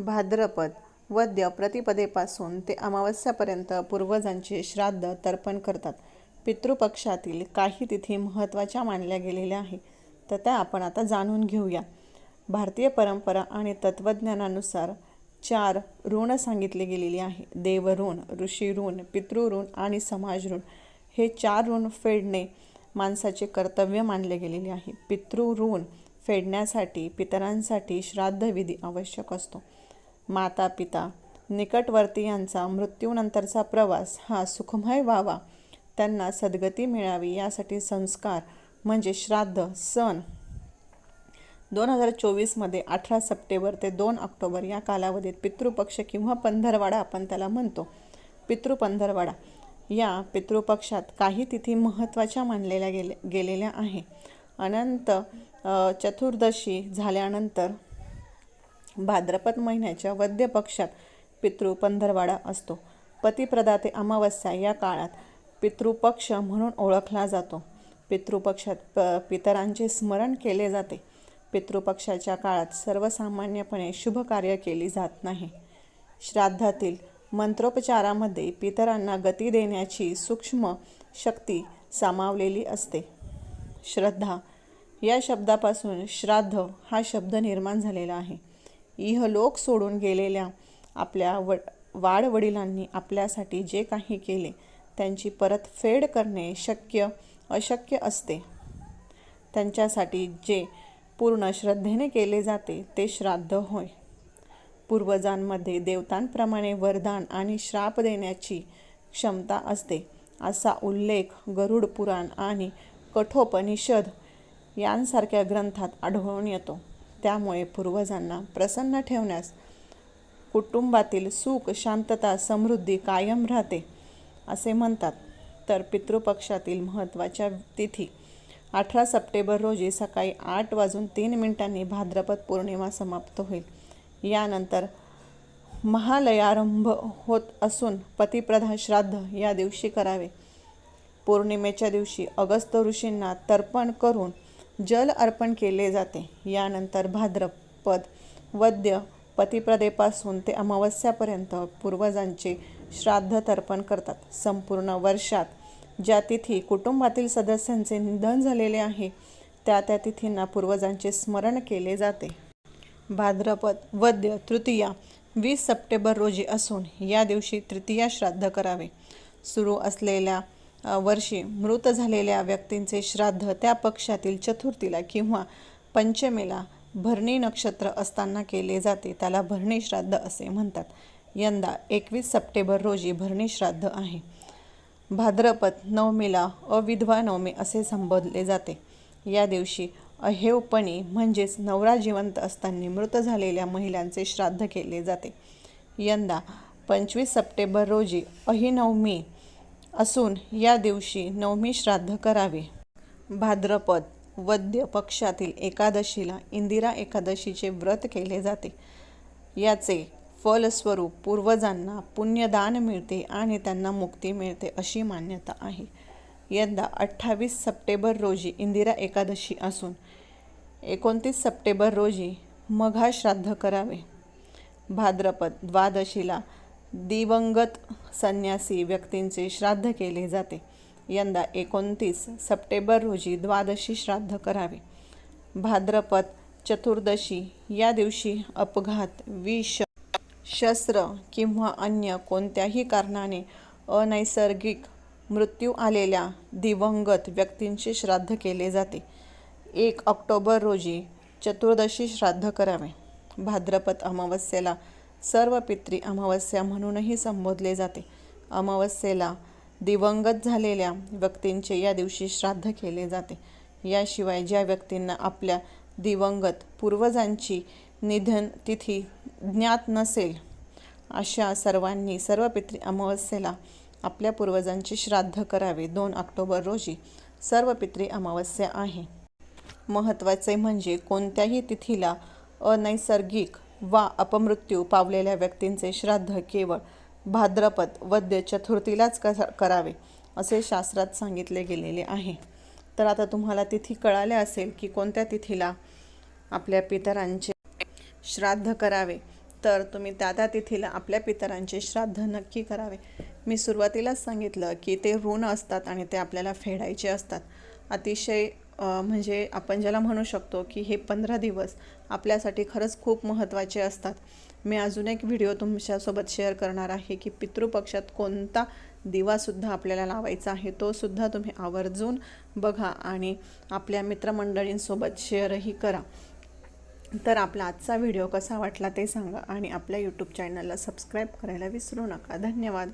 भाद्रपद वद्य प्रतिपदेपासून ते अमावस्यापर्यंत पूर्वजांचे श्राद्ध तर्पण करतात. पितृपक्षातील काही तिथी महत्त्वाच्या मानल्या गेलेल्या आहे तर त्या आपण आता जाणून घेऊया. भारतीय परंपरा आणि तत्त्वज्ञानानुसार चार ऋण सांगितले गेलेली आहे. देवऋण ऋषी ऋण पितृऋण आणि समाज ऋण हे चार ऋण फेडणे माणसाचे कर्तव्य मानले गेलेले आहे. पितृऋण फेडण्यासाठी पितरांसाठी श्राद्धविधी आवश्यक असतो. माता पिता निकटवर्तीयांचा मृत्यूनंतरचा प्रवास हा सुखमय व्हावा. त्यांना सद्गती मिळावी यासाठी संस्कार म्हणजे श्राद्ध सण. दोन हजार चोवीसमध्ये अठरा सप्टेंबर ते दोन ऑक्टोबर या कालावधीत पितृपक्ष किंवा पंधरवाडा आपण त्याला म्हणतो. पितृपंधरवाडा. या पितृपक्षात काही तिथी महत्त्वाच्या मानलेल्या गेले गेलेल्या आहे. अनंत चतुर्दशी झाल्यानंतर भाद्रपद महिन्याच्या वद्य पक्षात पितृ पंधरवाडा असतो. पतिप्रदाते अमावस्या या काळात पितृपक्ष म्हणून ओळखला जातो. पितृपक्षात प पितरांचे स्मरण केले जाते. पितृपक्षाच्या काळात सर्वसामान्यपणे शुभ कार्य केली जात नाही. श्राद्धातील मंत्रोपचारामध्ये पितरांना गती देण्याची सूक्ष्म शक्ती सामावलेली असते. श्रद्धा या शब्दापासून श्राद्ध हा शब्द निर्माण झालेला आहे. इहलोक सोडून गेलेल्या आपल्या व वाडवडिलांनी आपल्यासाठी जे काही केले त्यांची परतफेड करणे शक्य अशक्य असते. त्यांच्यासाठी जे पूर्ण श्रद्धेने केले जाते ते श्राद्ध होय. पूर्वजांमध्ये देवतांप्रमाणे वरदान आणि श्राप देण्याची क्षमता असते असा उल्लेख गरुड पुराण आणि कठोपनिषद यांसारख्या ग्रंथात आढळून येतो. त्यामुळे पूर्वजांना प्रसन्न ठेवण्यास कुटुंबातील सुख शांतता समृद्धी कायम राहते असे म्हणतात. तर पितृपक्षातील महत्त्वाच्या तिथी अठरा सप्टेंबर रोजी सकाळी आठ वाजून तीन मिनिटांनी भाद्रपद पौर्णिमा समाप्त होईल. यानंतर महालयारंभ होत असून पतिप्रधान श्राद्ध या दिवशी करावे. पौर्णिमेच्या दिवशी अगस्त ऋषींना तर्पण करून जल अर्पण केले जाते. यानंतर भाद्रपद वद्य पतिप्रदेपासून ते अमावस्यापर्यंत पूर्वजांचे श्राद्ध तर्पण करतात. संपूर्ण वर्षात ज्या तिथी कुटुंबातील सदस्यांचे निधन झालेले आहे त्या त्या तिथींना पूर्वजांचे स्मरण केले जाते. भाद्रपद वद्य तृतीया वीस सप्टेंबर रोजी असून या दिवशी तृतीया श्राद्ध करावे. सुरू असलेल्या वर्षी मृत झालेल्या व्यक्तींचे श्राद्ध त्या पक्षातील चतुर्थीला किंवा पंचमेला भरणी नक्षत्र असताना केले जाते त्याला भरणी श्राद्ध असे म्हणतात. यंदा एकवीस सप्टेंबर रोजी भरणी श्राद्ध आहे. भाद्रपद नवमीला अविधवा नवमी असे संबोधले जाते. या दिवशी अहेवपणी म्हणजेच नवरा जिवंत असताना मृत झालेल्या महिलांचे श्राद्ध केले जाते. यंदा पंचवीस सप्टेंबर रोजी अहिनवमी असून या दिवशी नवमी श्राद्ध करावे. भाद्रपद वद्य पक्षातील एकादशीला इंदिरा एकादशीचे व्रत केले जाते. याचे फलस्वरूप पूर्वजांना पुण्यदान मिळते आणि त्यांना मुक्ती मिळते अशी मान्यता आहे. यंदा अठ्ठावीस सप्टेंबर रोजी इंदिरा एकादशी असून एकोणतीस सप्टेंबर रोजी मघा श्राद्ध करावे. भाद्रपद द्वादशीला दिवंगत संन्यासी व्यक्तींचे श्राद्ध केले जाते. यंदा एकोणतीस सप्टेंबर रोजी द्वादशी श्राद्ध करावे. भाद्रपद चतुर्दशी या दिवशी अपघात विष शस्त्र किंवा अन्य कोणत्याही कारणाने अनैसर्गिक मृत्यू आलेल्या दिवंगत व्यक्तींचे श्राद्ध केले जाते. एक ऑक्टोबर रोजी चतुर्दशी श्राद्ध करावे. भाद्रपद अमावस्येला सर्व पित्री अमावस्या म्हणूनही संबोधले जाते. अमावस्येला दिवंगत झालेल्या व्यक्तींचे या दिवशी श्राद्ध केले जाते. याशिवाय ज्या व्यक्तींना आपल्या दिवंगत पूर्वजांची निधन तिथी ज्ञात नसेल अशा सर्वांनी सर्व पित्री अमावस्येला आपल्या पूर्वजांचे श्राद्ध करावे. दोन ऑक्टोबर रोजी सर्व पित्री अमावस्या आहे. महत्त्वाचे म्हणजे कोणत्याही तिथीला अनैसर्गिक वा अपमृत्यू पावलेल्या व्यक्तींचे श्राद्ध केवळ भाद्रपद वद्य चतुर्थीलाच क करावे असे शास्त्रात सांगितले गेलेले आहे. तर आता तुम्हाला तिथी कळाल्या असेल की कोणत्या तिथीला आपल्या पितरांचे श्राद्ध करावे तर तुम्ही त्या त्या तिथीला आपल्या पितरांचे श्राद्ध नक्की करावे. मी सुरुवातीलाच सांगितलं की ते ऋण असतात आणि ते आपल्याला फेडायचे असतात. अतिशय म्हणजे आपण ज्याला म्हणू शकतो की हे पंधरा दिवस आपल्यासाठी खरंच खूप महत्त्वाचे असतात. मी अजून एक व्हिडिओ तुमच्यासोबत शेअर करणार आहे की पितृपक्षात कोणता दिवासुद्धा आपल्याला लावायचा आहे तोसुद्धा तुम्ही आवर्जून बघा आणि आपल्या मित्रमंडळींसोबत शेअरही करा. तर आपला आजचा व्हिडिओ कसा वाटला ते सांगा आणि आपल्या यूट्यूब चॅनलला सबस्क्राईब करायला विसरू नका. धन्यवाद.